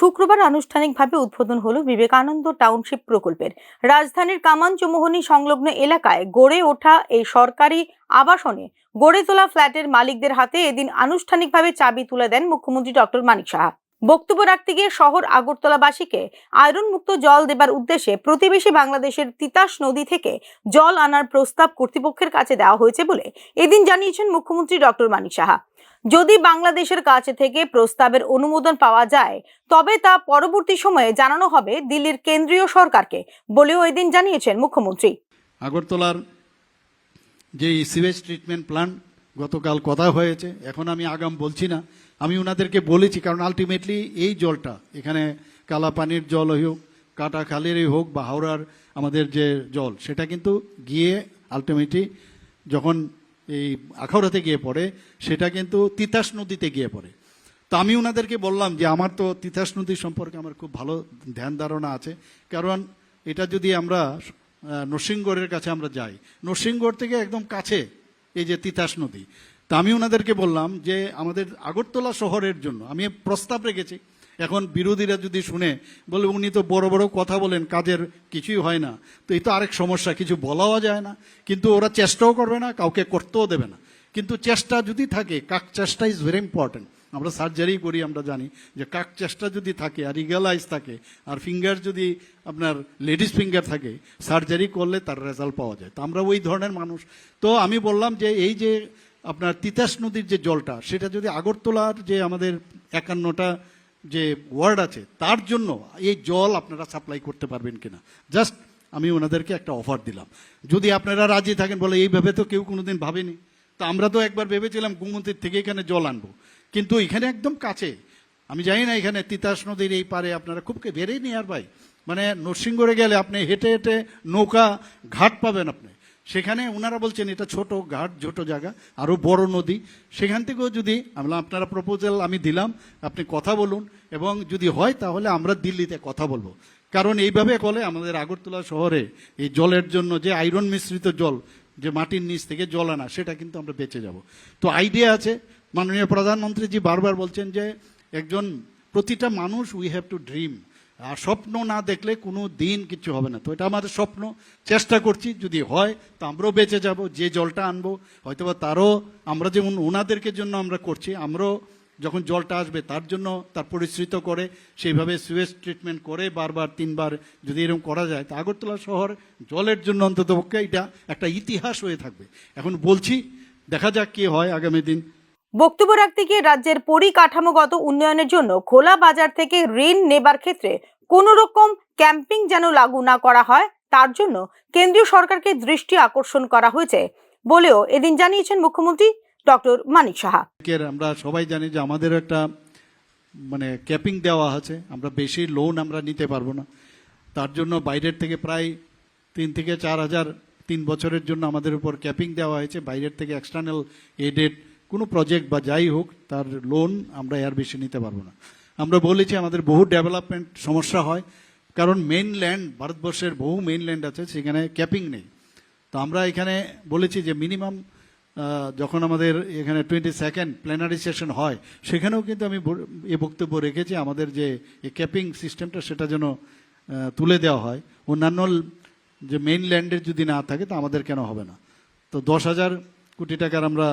শুক্রবার আনুষ্ঠানিকভাবে উদ্বোধন হলো বিবেকানন্দ টাউনশিপ প্রকল্পের। রাজধানীর কামানচৌমোহনী সংলগ্ন এলাকায় গড়ে ওঠা এই সরকারি আবাসনে গড়ে তোলা ফ্ল্যাটের মালিকদের হাতে এদিন আনুষ্ঠানিকভাবে চাবি তুলে দেন মুখ্যমন্ত্রী ডক্টর মানিক সাহা। বক্তব্য রাখতে গিয়ে শহর আগরতলাবাসীকে আয়রন মুক্ত জল দেবার উদ্দেশ্যে প্রতিবেশী বাংলাদেশের তিতাস নদী থেকে জল আনার প্রস্তাব কর্তৃপক্ষের কাছে দেওয়া হয়েছে বলে এদিন জানিয়েছেন মুখ্যমন্ত্রী ডক্টর মানিক সাহা। যদি বাংলাদেশের কাছে থেকে প্রস্তাবের অনুমোদন পাওয়া যায়, তবে তা পরবর্তী সময়ে জানানো হবে দিল্লির কেন্দ্রীয় সরকারকে, বলেও এদিন জানিয়েছেন মুখ্যমন্ত্রী। আগরতলার যে সিভেজ ট্রিটমেন্ট প্ল্যান্ট গতকাল কথা হয়েছে, এখন আমি আগাম বলছি না, আমি ওনাদেরকে বলেছি, কারণ আলটিমেটলি এই জলটা, এখানে কালাপানির জল হোক কাটা খালেরই হোক বা হাওড়ার আমাদের যে জল, সেটা কিন্তু গিয়ে আলটিমেটলি যখন এই আখাউড়াতে গিয়ে পড়ে, সেটা কিন্তু তিতাস নদীতে গিয়ে পড়ে। তো আমি ওনাদেরকে বললাম যে, আমার তো তিতাস নদী সম্পর্কে আমার খুব ভালো ধ্যান ধারণা আছে। কারণ এটা যদি আমরা নরসিংগড়ের কাছে আমরা যাই নরসিংগড় থেকে একদম কাছে এই যে তিতাস নদী। তা আমি ওনাদেরকে বললাম যে, আমাদের আগরতলা শহরের জন্য, আমি প্রস্তাব রেখেছি এখন বিরোধীরা যদি শুনে, বলে উনি তো বড় বড় কথা বলেন, কাজের কিছুই হয় না। তো এই তো আরেক সমস্যা, কিছু বলাও যায় না। কিন্তু ওরা চেষ্টাও করবে না, কাউকে করতেও দেবে না। কিন্তু চেষ্টা যদি থাকে, কাক চেষ্টা ইজ ভেরি ইম্পর্টেন্ট আমরা সার্জারি করি, আমরা জানি যে কাক চেষ্টা যদি থাকে, আর ইগেল আইস থাকে, আর ফিঙ্গার যদি আপনার লেডিস ফিঙ্গার থাকে, সার্জারি করলে তার রেজাল্ট পাওয়া যায়। তো আমরা ওই ধরনের মানুষ। তো আমি বললাম যে এই যে আপনার তিতাস নদীর যে জলটা, সেটা যদি আগরতলার যে আমাদের একান্নটা যে ওয়ার্ড আছে, তার জন্য এই জল আপনারা সাপ্লাই করতে পারবেন কিনা। জাস্ট আমি ওনাদেরকে একটা অফার দিলাম। যদি আপনারা রাজি থাকেন, বলে এইভাবে তো কেউ কোনোদিন ভাবেনি। তো আমরা তো একবার ভেবেছিলাম গুমন্তির থেকে এখানে জল আনব। কিন্তু এখানে একদম কাছে। আমি জানি না এখানে তিতাস নদীর এই পারে আপনারা খুব ভেরি নিয়ার ভাই মানে নরসিংগড়ে গেলে আপনি হেঁটে হেঁটে নৌকা ঘাট পাবেন আপনি। সেখানে ওনারা বলছেন এটা ছোট ঘাট, ছোট জায়গা আরও বড় নদী। সেখান থেকেও যদি আমরা আপনারা প্রপোজাল আমি দিলাম, আপনি কথা বলুন, এবং যদি হয় তাহলে আমরা দিল্লিতে কথা বলব। কারণ এইভাবে করলে আমাদের আগরতলা শহরে এই জলের জন্য যে আয়রন মিশ্রিত জল, যে মাটির নিচ থেকে জল আনা, সেটা কিন্তু আমরা বেঁচে যাব। তো আইডিয়া আছে। মাননীয় প্রধানমন্ত্রীজি বারবার বলছেন যে একজন প্রতিটা মানুষ উই হ্যাভ টু ড্রিম আর স্বপ্ন না দেখলে কোনো দিন কিছু হবে না। তো এটা আমাদের স্বপ্ন। চেষ্টা করছি, যদি হয়, তো আমরাও বেঁচে যাব, যে জলটা আনব। হয়তোবা তারও আমরা যেমন ওনাদেরকে জন্য আমরা করছি, আমরাও যখন জলটা আসবে তার জন্য তার পরিশ্রিত করে, সেইভাবে সুয়েজ ট্রিটমেন্ট করে বারবার, তিনবার যদি এরকম করা যায়, তা আগরতলা শহর জলের জন্য অন্ততপক্ষে এটা একটা ইতিহাস হয়ে থাকবে। এখন বলছি, দেখা যাক কি হয় আগামী দিন। বক্তব্য রাখতে গিয়ে রাজ্যের পরিকাঠামোগত উন্নয়নের জন্য খোলা বাজার থেকে ঋণ নেবার ক্ষেত্রে কোনো রকম ক্যাম্পিং যেন লাগু না করা হয়, তার জন্য কেন্দ্রীয় সরকারকে দৃষ্টি আকর্ষণ করা হয়েছে বলেও এদিন জানিয়েছেন মুখ্যমন্ত্রী ডক্টর মানিক সাহা। আমরা সবাই জানি যে আমাদের একটা মানে ক্যাপিং দেওয়া আছে, আমরা বেশি লোন আমরা নিতে পারব না। তার জন্য বাইরের থেকে প্রায় তিন থেকে চার হাজার তিন বছরের জন্য আমাদের উপর ক্যাপিং দেওয়া হয়েছে, বাইরের থেকে এক্সটার্নাল এডেড কোনো প্রজেক্ট বা যাই হোক, তার লোন আমরা এর বেশি নিতে পারব না। আমরা বলেছি আমাদের বহু ডেভেলপমেন্ট সমস্যা হয়, কারণ মেইনল্যান্ড ভারতবর্ষের বহু মেইনল্যান্ড আছে, সেখানে ক্যাপিং নেই। তো আমরা এখানে বলেছি যে মিনিমাম যখন আমাদের এখানে টোয়েন্টি সেকেন্ড প্ল্যানারি সেশন হয়, সেখানেও কিন্তু আমি এ বক্তব্য রেখেছি, আমাদের যে ক্যাপিং সিস্টেমটা সেটা যেন তুলে দেওয়া হয়। অন্যান্য যে মেইনল্যান্ডের যদি না থাকে, তা আমাদের কেন হবে না? তো দশ হাজার কোটি টাকার আমরা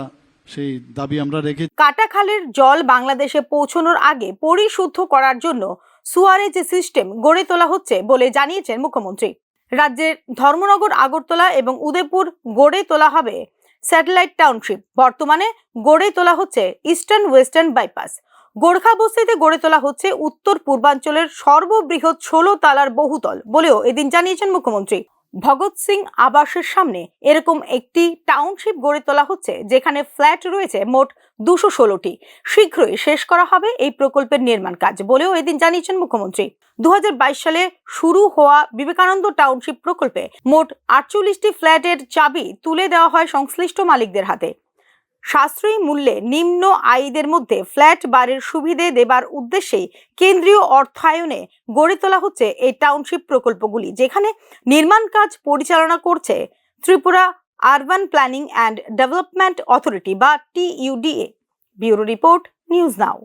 সেই দাবি আমরা রেখেছি। কাটাখালের জল বাংলাদেশে পৌঁছানোর আগে পরিশুদ্ধ করার জন্য সুয়ারেজ সিস্টেম গড়ে তোলা হচ্ছে বলে জানিয়েছেন মুখ্যমন্ত্রী। রাজ্যের ধর্মনগর, আগরতলা এবং উদয়পুর গড়ে তোলা হবে স্যাটেলাইট টাউনশিপ। বর্তমানে গড়ে তোলা হচ্ছে ইস্টার্ন ওয়েস্টার্ন বাইপাস। গোর্খা বস্তিতে গড়ে তোলা হচ্ছে উত্তর পূর্বাঞ্চলের সর্ববৃহৎ ষোলো তালার বহুতল বলেও এদিন জানিয়েছেন মুখ্যমন্ত্রী। ভগৎ সিং আবাসের সামনে এরকম একটি টাউনশিপ গড়ে তোলা হচ্ছে, যেখানে ফ্ল্যাট রয়েছে মোট দুশো ষোলোটি। শীঘ্রই শেষ করা হবে এই প্রকল্পের নির্মাণ কাজ বলেও এদিন জানিয়েছেন মুখ্যমন্ত্রী। দু হাজার বাইশ সালে শুরু হওয়া বিবেকানন্দ টাউনশিপ প্রকল্পে মোট আটচল্লিশটি ফ্ল্যাটের চাবি তুলে দেওয়া হয় সংশ্লিষ্ট মালিকদের হাতে। সাশ্রয়ী মূল্যে নিম্ন আয়ীদের মধ্যে ফ্ল্যাট বাড়ির সুবিধে দেবার উদ্দেশ্যেই কেন্দ্রীয় অর্থায়নে গড়ে তোলা হচ্ছে এই টাউনশিপ প্রকল্পগুলি, যেখানে নির্মাণ কাজ পরিচালনা করছে Tripura urban planning and development authority বা TUDA bureau report, news now.